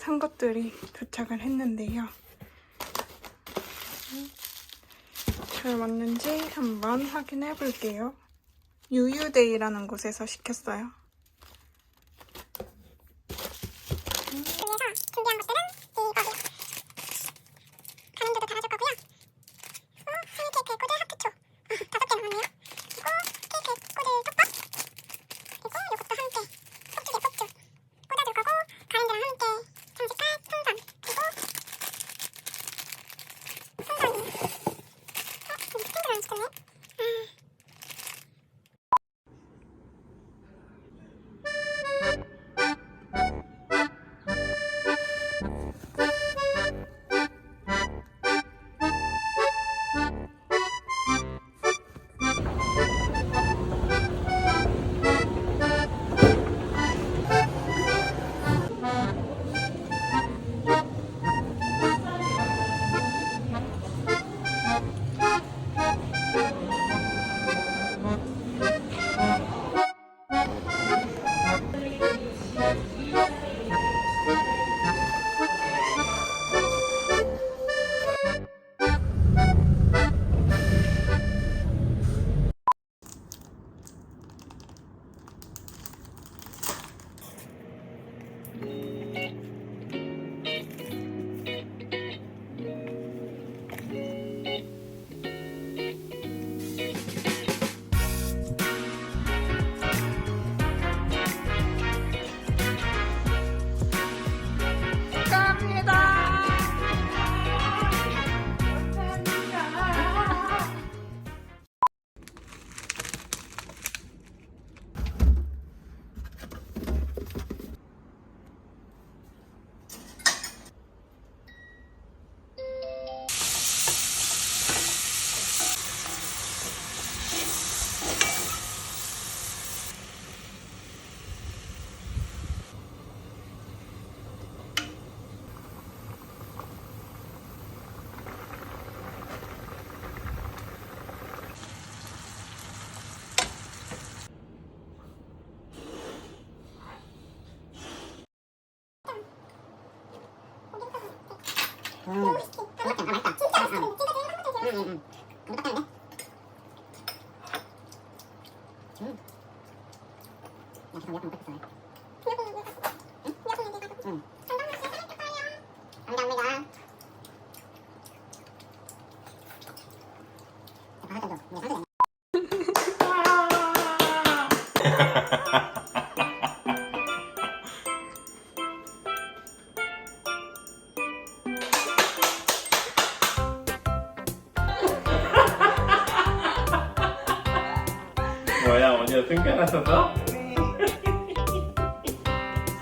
가족들이 도착을 했는데요. 잘 왔는지 한번 확인해 볼게요. 유유데이라는 곳에서 시켰어요. 그래서 준비한 것들은 이거고요. 가는데도 달아줄 거고요. 어, 생일 케이크 꼬들 하트초 어, 다섯 개 나왔네요. 그리고 케이크 꼬들 떡밥 그리고 이것도 함께 폭죽에 폭죽 꽂아줄 거고 가랜드랑 함께 장식할 풍선 그리고 풍선이 어? 이 안 시켰네? 아. 음, 맛있다. 진짜. 맛있어. 찐따 찐따 찐따. 응, 응, 응. 너무 딱딱한데? 음. 야, 계속 먹고 있어. 응. 감사합니다. 던져. 뭐야 어디가.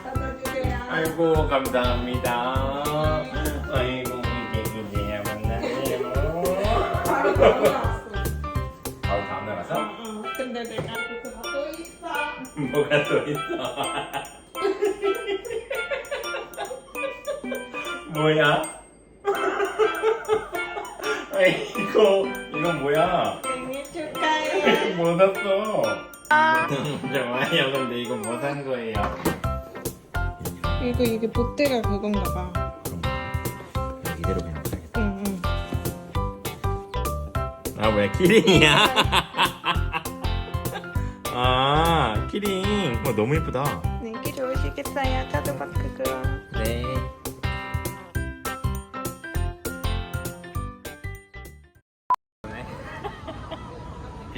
받아주세요. 아이고 감사합니다. 아이고 이게 이제야 만나네요. 바로 나왔어. 바로 다음 나가서 어, 근데 내가 그거 또 있어. 뭐가 또 있어? 뭐야? 아이고 이건 뭐야? 축하해. 뭐 샀어? 좋아요 근데 이거 뭐 산 거예요? 이거 이게 보태가 그건가 봐. 이대로 그냥 가야겠다. 응, 응. 아 뭐야 키링이야? 아 키링 어, 너무 예쁘다 네, 끼리 오시겠어요? 차도바크 그럼. 네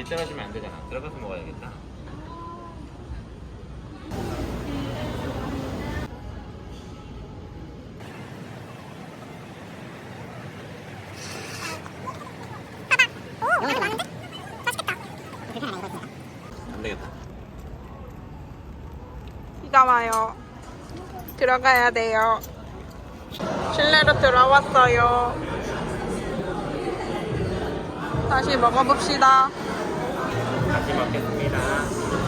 비 떨어지면 안 되잖아 들어가서 먹어야겠다. 안 되겠다 비가 와요. 들어가야 돼요. 실내로 들어왔어요. 다시 먹어봅시다. 다시 먹겠습니다.